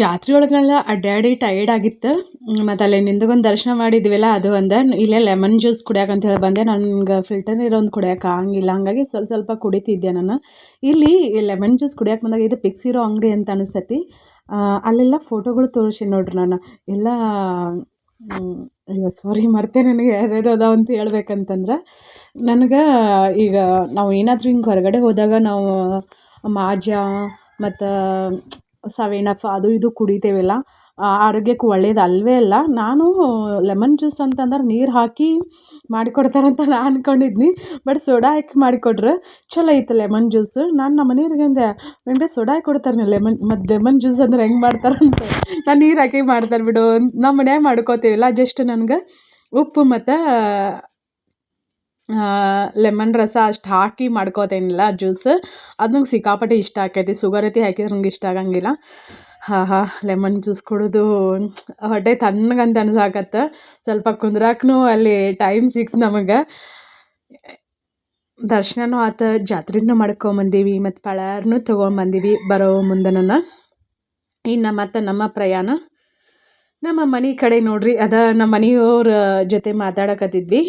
ಜಾತ್ರೆ ಒಳಗೆಲ್ಲ ಅಡ್ಡಾಡಿ ಟೈರ್ಡ್ ಆಗಿತ್ತು. ಮತ್ತು ಅಲ್ಲಿ ನಿಂತ್ಕೊಂಡು ದರ್ಶನ ಮಾಡಿದ್ವಿಲ್ಲ, ಅದು ಒಂದು ಇಲ್ಲೇ ಲೆಮನ್ ಜ್ಯೂಸ್ ಕುಡಿಯಕ್ಕೆ ಅಂತ ಹೇಳಿ ಬಂದೆ. ನನ್ಗೆ ಫಿಲ್ಟರ್ ಇರೋ ಒಂದು ಕುಡಿಯಕ್ಕೆ ಆಗಂಗಿಲ್ಲ. ಹಾಗಾಗಿ ಸ್ವಲ್ಪ ಸ್ವಲ್ಪ ಕುಡಿತಿದ್ದೆ ನಾನು. ಇಲ್ಲಿ ಲೆಮನ್ ಜ್ಯೂಸ್ ಕುಡಿಯಕ್ಕೆ ಬಂದಾಗ ಇದು ಪಿಕ್ಸ್ ಇರೋ ಅಂಗಡಿ ಅಂತ ಅನಿಸ್ತೈತಿ. ಅಲ್ಲೆಲ್ಲ ಫೋಟೋಗಳು ತೋರಿಸಿ ನೋಡ್ರಿ ನಾನು. ಎಲ್ಲ ಅಯ್ಯೋ ಸಾರಿ ಮರ್ತೆ ನನಗೆ. ಯಾರ್ಯಾರು ಅದಾವ ಅಂತ ಹೇಳ್ಬೇಕಂತಂದ್ರೆ, ನನಗೆ ಈಗ ನಾವು ಏನಾದರೂ ಹಿಂಗೆ ಹೊರಗಡೆ ಹೋದಾಗ ನಾವು ಮಾಜ ಮತ್ತು ಸೆವೆನ್ ಅಪ್ ಅದು ಇದು ಕುಡಿತೇವಲ್ಲ. ಆರೋಗ್ಯಕ್ಕೆ ಒಳ್ಳೇದು ಅಲ್ಲವೇ ಅಲ್ಲ. ನಾನು ಲೆಮನ್ ಜ್ಯೂಸ್ ಅಂತಂದ್ರೆ ನೀರು ಹಾಕಿ ಮಾಡಿಕೊಡ್ತಾರಂತ ನಾನು ಅಂದ್ಕೊಂಡಿದ್ನಿ ಬಟ್ ಸೋಡಾ ಹಾಕಿ ಮಾಡಿಕೊಟ್ರು ಚಲೋ ಇತ್ತು ಲೆಮನ್ ಜ್ಯೂಸ್ ನಾನು ನಮ್ಮ ಮನೆಯವ್ರಿಗೆ ಅಂದೆ ಸೋಡಾ ಹಾಕಿ ಕೊಡ್ತಾರೆ ಲೆಮನ್ ಮತ್ತು ಲೆಮನ್ ಜ್ಯೂಸ್ ಅಂದ್ರೆ ಹೆಂಗೆ ಮಾಡ್ತಾರಂತ? ನಾನು ನೀರು ಹಾಕಿ ಮಾಡ್ತಾರೆ ಬಿಡು. ನಮ್ಮ ಮನ್ಯಾಗ ಮಾಡ್ಕೋತೀವಿಲ್ಲ ಜಸ್ಟ್ ನನಗೆ ಉಪ್ಪು ಮತ್ತು ಲೆಮನ್ ರಸ ಅಷ್ಟು ಹಾಕಿ ಮಾಡ್ಕೋತೇನಿಲ್ಲ ಜ್ಯೂಸ್ ಅದು ನಂಗೆ ಸಿಕ್ಕಾಪಟ್ಟೆ ಇಷ್ಟ ಆಕೈತಿ. ಸುಗರ್ ಐತಿ ಹಾಕಿದ್ರೆ ನಂಗೆ ಇಷ್ಟ ಆಗಂಗಿಲ್ಲ. ಹಾಂ ಹಾಂ ಲೆಮನ್ ಜ್ಯೂಸ್ ಕುಡಿದು ಹೊಟ್ಟೆ ತಣ್ಣಗಂತ ಅನ್ಸಾಕತ್ತ. ಸ್ವಲ್ಪ ಕುಂದ್ರಾಕೂ ಅಲ್ಲಿ ಟೈಮ್ ಸಿಕ್ತು ನಮಗೆ. ದರ್ಶನನೂ ಆತ, ಜಾತ್ರೆನೂ ಮಾಡ್ಕೊಂಬಂದೀವಿ, ಮತ್ತು ಪಳಾರನೂ ತೊಗೊಂಬಂದೀವಿ, ಬರೋ ಮುಂದೆನ ಇನ್ನು ಮತ್ತು ನಮ್ಮ ಪ್ರಯಾಣ. ನಮ್ಮ ಮನೆ ಕಡೆ ನೋಡ್ರಿ, ಅದ ನಮ್ಮ ಮನೆಯವ್ರ ಜೊತೆ ಮಾತಾಡಕತ್ತಿದ್ವಿ.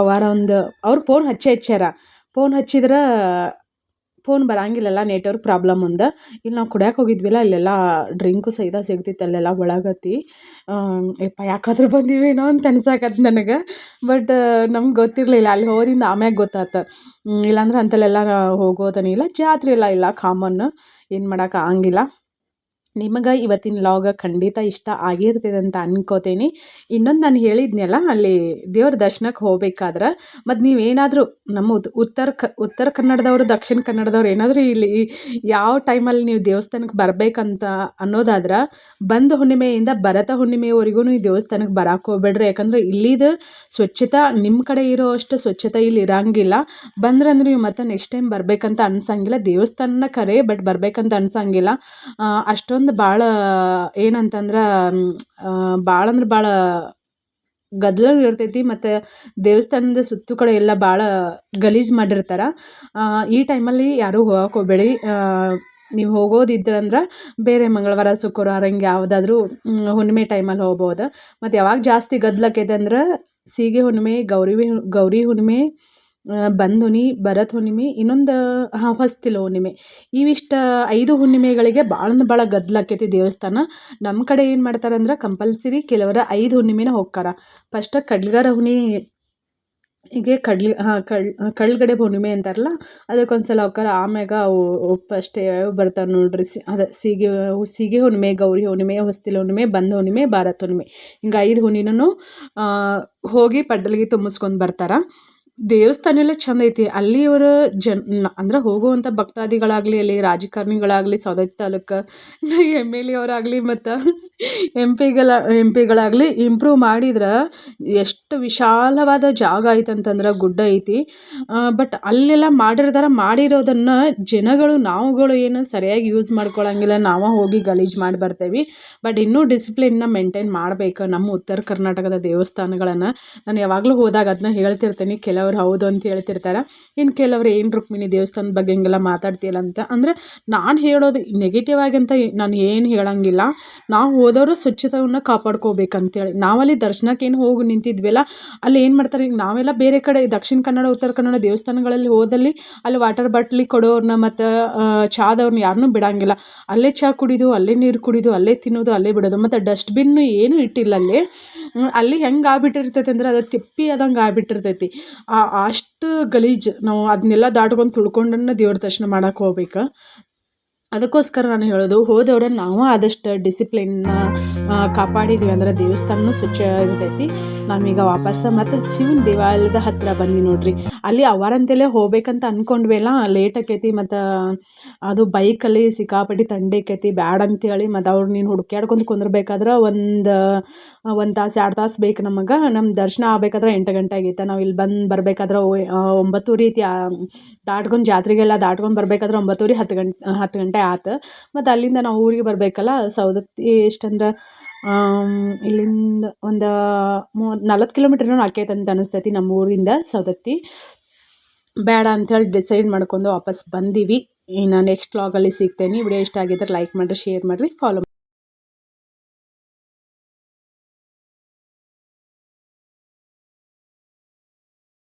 ಅವಾರ ಒಂದು ಅವ್ರು ಫೋನ್ ಹಚ್ಚೇ ಹಚ್ಚಾರ ಫೋನ್ ಹಚ್ಚಿದ್ರೆ ಫೋನ್ ಬರಂಗಿಲ್ಲಲ್ಲ ನೆಟ್ವರ್ಕ್ ಪ್ರಾಬ್ಲಮ್ ಒಂದು. ಇಲ್ಲಿ ನಾವು ಕುಡಿಯಕ್ಕೆ ಹೋಗಿದ್ವಿಲ್ಲ ಅಲ್ಲೆಲ್ಲ ಡ್ರಿಂಕು ಸಹಿತ ಸಿಗ್ತಿತ್ತು, ಅಲ್ಲೆಲ್ಲ ಒಳಗತಿ. ಯಪ್ಪ, ಯಾಕಾದ್ರೂ ಬಂದಿವೇನೋ ಅಂತ ಅನ್ಸಾಕತ್ತು ನನಗೆ. ಬಟ್ ನಮ್ಗೆ ಗೊತ್ತಿರಲಿಲ್ಲ, ಅಲ್ಲಿ ಹೋದಿಂದ ಆಮ್ಯಾಗ ಗೊತ್ತಾತು. ಇಲ್ಲಾಂದ್ರೆ ಅಂತಲ್ಲೆಲ್ಲ ಹೋಗೋದನಿಲ್ಲ, ಜಾತ್ರೆ ಎಲ್ಲ ಇಲ್ಲ ಕಾಮನ್ ಏನು ಮಾಡೋಕೆ ಆಗಂಗಿಲ್ಲ. ನಿಮಗೆ ಇವತ್ತಿನ ಲಾಗ ಖಂಡಿತ ಇಷ್ಟ ಆಗಿರ್ತದೆ ಅಂತ ಅನ್ಕೋತೀನಿ. ಇನ್ನೊಂದು ನಾನು ಹೇಳಿದ್ನಲ್ಲ, ಅಲ್ಲಿ ದೇವ್ರ ದರ್ಶನಕ್ಕೆ ಹೋಗ್ಬೇಕಾದ್ರೆ ಮತ್ತು ನೀವೇನಾದರೂ ನಮ್ಮ ಉತ್ತರ ಕ, ಉತ್ತರ ಕನ್ನಡದವರು, ದಕ್ಷಿಣ ಕನ್ನಡದವ್ರು ಏನಾದರೂ ಇಲ್ಲಿ ಯಾವ ಟೈಮಲ್ಲಿ ನೀವು ದೇವಸ್ಥಾನಕ್ಕೆ ಬರಬೇಕಂತ ಅನ್ನೋದಾದ್ರೆ ಬಂದ ಹುಣ್ಣಿಮೆಯಿಂದ ಭರತ ಹುಣ್ಣಿಮೆವರೆಗೂ ಈ ದೇವಸ್ಥಾನಕ್ಕೆ ಬರಕ್ಕೆ ಹೋಗ್ಬೇಡ್ರಿ. ಯಾಕಂದರೆ ಇಲ್ಲಿದು ಸ್ವಚ್ಛತೆ ನಿಮ್ಮ ಕಡೆ ಇರೋ ಅಷ್ಟು ಸ್ವಚ್ಛತೆ ಇಲ್ಲಿ ಇರಂಗಿಲ್ಲ. ಬಂದ್ರೆ ಅಂದ್ರೆ ನೀವು ಮತ್ತೆ ನೆಕ್ಸ್ಟ್ ಟೈಮ್ ಬರಬೇಕಂತ ಅನ್ಸಂಗಿಲ್ಲ. ದೇವಸ್ಥಾನ ಕರೆ ಬಟ್ ಬರಬೇಕಂತ ಅನ್ಸಂಗಿಲ್ಲ. ಅಷ್ಟೊಂದು ಭಾಳ ಏನಂತಂದ್ರೆ ಭಾಳ ಅಂದ್ರೆ ಭಾಳ ಗದ್ದಲ ಇರ್ತೈತಿ ಮತ್ತು ದೇವಸ್ಥಾನದ ಸುತ್ತು ಕಡೆ ಎಲ್ಲ ಭಾಳ ಗಲೀಜು ಮಾಡಿರ್ತಾರೆ. ಈ ಟೈಮಲ್ಲಿ ಯಾರೂ ಹೋಗಕ್ಕೆ ಹೋಗಬೇಡಿ. ನೀವು ಹೋಗೋದಿದ್ರಂದ್ರೆ ಬೇರೆ ಮಂಗಳವಾರ, ಶುಕ್ರವಾರ ಹಿಂಗೆ ಯಾವುದಾದ್ರೂ ಹುಣ್ಣಿಮೆ ಟೈಮಲ್ಲಿ ಹೋಗ್ಬೋದು. ಮತ್ತು ಯಾವಾಗ ಜಾಸ್ತಿ ಗದ್ದಲಾಕೈತೆ ಅಂದ್ರೆ ಸೀಗೆ ಹುಣ್ಣಿಮೆ, ಗೌರಿ ಗೌರಿ ಹುಣ್ಣಿಮೆ ಬಂಧುನಿ ಭರತ ಹುಣ್ಣಿಮೆ, ಇನ್ನೊಂದು, ಹಾಂ, ಹೊಸ್ತಿಲ ಹುಣ್ಣಿಮೆ. ಇವಿಷ್ಟು ಐದು ಹುಣ್ಣಿಮೆಗಳಿಗೆ ಭಾಳ ಅಂದ್ರೆ ಭಾಳ ಗದ್ದಲಾಕೈತಿ ದೇವಸ್ಥಾನ. ನಮ್ಮ ಕಡೆ ಏನು ಮಾಡ್ತಾರೆ ಅಂದ್ರೆ ಕಂಪಲ್ಸರಿ ಕೆಲವರ ಐದು ಹುಣ್ಣಿಮೆನ ಹೋಕ್ಕಾರ ಫಸ್ಟ ಕಡ್ಲಿಗಾರ ಹುಣ್ಣಿ ಹೀಗೆ ಕಡ್ಲಿ, ಹಾಂ, ಕಳ್, ಕಳ್ಗಡೆ ಹುಣ್ಣಿಮೆ ಅಂತಾರಲ್ಲ, ಅದಕ್ಕೊಂದ್ಸಲ ಸಲ ಆಮ್ಯಾಗ ಅವು ಫಸ್ಟ್ ಯಾವ್ಯಾವ ಬರ್ತಾವೆ ನೋಡ್ರಿ. ಸಿ, ಅದೇ, ಸೀಗೆ ಸೀಗೆ ಹುಣ್ಣಿಮೆ, ಗೌರಿ ಹುಣ್ಣಿಮೆ, ಹೊಸ್ತಿಲ ಹುಣ್ಣಿಮೆ, ಬಂದ ಹುಣ್ಣಿಮೆ, ಭಾರತ ಹುಣ್ಣಿಮೆ. ಹಿಂಗೆ ಐದು ಹುಣ್ಣಿನೂ ಹೋಗಿ ಪಡ್ಡಲಿಗೆ ತುಂಬಿಸ್ಕೊಂಡು ಬರ್ತಾರೆ. ದೇವಸ್ಥಾನ ಎಲ್ಲ ಚಂದ ಐತಿ. ಅಲ್ಲಿಯವರು ಜನ ಅಂದ್ರೆ ಹೋಗುವಂಥ ಭಕ್ತಾದಿಗಳಾಗಲಿ, ಅಲ್ಲಿ ರಾಜಕಾರಣಿಗಳಾಗಲಿ, Savadatti taluk, M L A ಅವರಾಗಲಿ ಮತ್ತು ಎಂ ಪಿಗಳ ಎಂ ಪಿಗಳಾಗಲಿ ಇಂಪ್ರೂವ್ ಮಾಡಿದ್ರೆ ಎಷ್ಟು ವಿಶಾಲವಾದ ಜಾಗ ಐತಂತಂದ್ರೆ ಗುಡ್ಡ ಐತಿ. ಬಟ್ ಅಲ್ಲೆಲ್ಲ ಮಾಡಿರ್ದಾರ, ಮಾಡಿರೋದನ್ನು ಜನಗಳು, ನಾವುಗಳು ಏನು ಸರಿಯಾಗಿ ಯೂಸ್ ಮಾಡ್ಕೊಳ್ಳೋಂಗಿಲ್ಲ ನಾವೇ ಹೋಗಿ ಗಲೀಜು ಮಾಡಿ ಬರ್ತೇವೆ. ಬಟ್ ಇನ್ನೂ ಡಿಸಿಪ್ಲಿನ್ನ ಮೇಂಟೈನ್ ಮಾಡಬೇಕು. ನಮ್ಮ ಉತ್ತರ ಕರ್ನಾಟಕದ ದೇವಸ್ಥಾನಗಳನ್ನು. ನಾನು ಯಾವಾಗಲೂ ಹೋದಾಗ ಅದನ್ನ ಹೇಳ್ತಿರ್ತೀನಿ. ಕೆಲವರು ಹೌದು ಅಂತ ಹೇಳ್ತಿರ್ತಾರೆ. ಇನ್ನು ಕೆಲವರು, ಏನು ರುಕ್ಮಿಣಿ, ದೇವಸ್ಥಾನದ ಬಗ್ಗೆ ಹಿಂಗೆಲ್ಲ ಮಾತಾಡ್ತೀಯಲ್ಲ ಅಂತ. ಅಂದರೆ ನಾನು ಹೇಳೋದು ನೆಗೆಟಿವ್ ಆಗಿ ಅಂತ ನಾನು ಏನು ಹೇಳಂಗಿಲ್ಲ. ನಾವು ಹೋದವರು ಸ್ವಚ್ಛತೆಯನ್ನ ಕಾಪಾಡ್ಕೋಬೇಕಂತೇಳಿ. ನಾವಲ್ಲಿ ದರ್ಶನಕ್ಕೆ ಏನು ಹೋಗಿ ನಿಂತಿದ್ವಲ್ಲ, ಅಲ್ಲಿ ಏನು ಮಾಡ್ತಾರೆ, ಈಗ ನಾವೆಲ್ಲ ಬೇರೆ ಕಡೆ, ದಕ್ಷಿಣ ಕನ್ನಡ, ಉತ್ತರ ಕನ್ನಡ ದೇವಸ್ಥಾನಗಳಲ್ಲಿ ಹೋದಲ್ಲಿ ಅಲ್ಲಿ ವಾಟರ್ ಬಾಟ್ಲಿ ಕೊಡೋರನ್ನ ಮತ್ತು ಚಾದವ್ರನ್ನ ಯಾರನ್ನೂ ಬಿಡಂಗಿಲ್ಲ. ಅಲ್ಲೇ ಚಹಾ ಕುಡಿದು, ಅಲ್ಲೇ ನೀರು ಕುಡಿದು, ಅಲ್ಲೇ ತಿನ್ನೋದು, ಅಲ್ಲೇ ಬಿಡೋದು. ಮತ್ತು ಡಸ್ಟ್ಬಿನ್ನು ಏನು ಇಟ್ಟಿಲ್ಲ ಅಲ್ಲಿ. ಅಲ್ಲಿ ಹೆಂಗೆ ಆಗ್ಬಿಟ್ಟಿರ್ತೈತೆ ಅಂದರೆ ಅದು ತಿಪ್ಪಿ ಆದಂಗೆ ಆಗ್ಬಿಟ್ಟಿರ್ತೈತಿ. ಅಷ್ಟು ಗಲೀಜು. ನಾವು ಅದನ್ನೆಲ್ಲ ದಾಟ್ಕೊಂಡು ತುಳ್ಕೊಂಡನ್ನ ದೇವ್ರ ದರ್ಶನ ಮಾಡೋಕೆ ಹೋಗ್ಬೇಕು. ಅದಕ್ಕೋಸ್ಕರ ನಾನು ಹೇಳೋದು ಹೋದವ್ರೆ ನಾವು ಆದಷ್ಟು ಡಿಸಿಪ್ಲಿನ್ನ ಕಾಪಾಡಿದ್ವಿ ಅಂದ್ರೆ ದೇವಸ್ಥಾನನೂ ಸ್ವಚ್ಛ ಇರ್ತೈತಿ. ನಾವೀಗ ವಾಪಸ್ ಮತ್ತು ಶಿವನ ದೇವಾಲಯದ ಹತ್ತಿರ ಬಂದ್ವಿ ನೋಡ್ರಿ. ಅಲ್ಲಿ ಅವರಂತೆಲೇ ಹೋಗ್ಬೇಕಂತ ಅಂದ್ಕೊಂಡ್ವಿ ಅಲ್ಲ ಲೇಟ್ ಆಕೈತಿ ಮತ್ತು ಅದು ಬೈಕಲ್ಲಿ ಸಿಕ್ಕಾಪಟ್ಟಿ ಥಂಡಿ ಆಕೈತಿ, ಬ್ಯಾಡ ಅಂತೇಳಿ ಮತ್ತು ಅವ್ರು ನೀನು ಹುಡುಕ್ಯಾಡ್ಕೊಂಡು ಕುಂದ್ರಬೇಕಾದ್ರೆ ಒಂದು ಒಂದು ತಾಸು, ಎರಡು ತಾಸು ಬೇಕು ನಮಗೆ. ನಮ್ಮ ದರ್ಶನ ಆಗ್ಬೇಕಾದ್ರೆ ಎಂಟು ಗಂಟೆ ಆಗೈತೆ. ನಾವು ಇಲ್ಲಿ ಬಂದು ಬರಬೇಕಾದ್ರೆ ಒಂಬತ್ತುವರೆ ಐತಿ. ದಾಟ್ಕೊಂಡು ಜಾತ್ರೆಗೆಲ್ಲ ದಾಟ್ಕೊಂಡು ಬರಬೇಕಾದ್ರೆ ಒಂಬತ್ತುವರೆ ಹತ್ತು ಗಂಟೆ ಹತ್ತು ಗಂಟೆ ಆತು. ಮತ್ತು ಅಲ್ಲಿಂದ ನಾವು ಊರಿಗೆ ಬರಬೇಕಲ್ಲ ಸೌದತ್ತಿ ಎಷ್ಟಂದ್ರೆ ಇಲ್ಲಿಂದ ಒಂದು ಮೂವತ್ತು ನಲ್ವತ್ತು ಕಿಲೋಮೀಟ್ರ್ ಏನೋ ಆಕೈತೆ ಅಂತ ಅನಿಸ್ತೈತಿ ನಮ್ಮ ಊರಿಂದ ಸವದತ್ತಿ. ಬೇಡ ಅಂಥೇಳಿ ಡಿಸೈಡ್ ಮಾಡ್ಕೊಂಡು ವಾಪಸ್ ಬಂದೀವಿ. ಇನ್ನು ನೆಕ್ಸ್ಟ್ ವ್ಲಾಗಲ್ಲಿ ಸಿಗ್ತೇನೆ. ವಿಡಿಯೋ ಇಷ್ಟ ಆಗಿದ್ರೆ ಲೈಕ್ ಮಾಡಿರಿ ಶೇರ್ ಮಾಡಿರಿ ಫಾಲೋ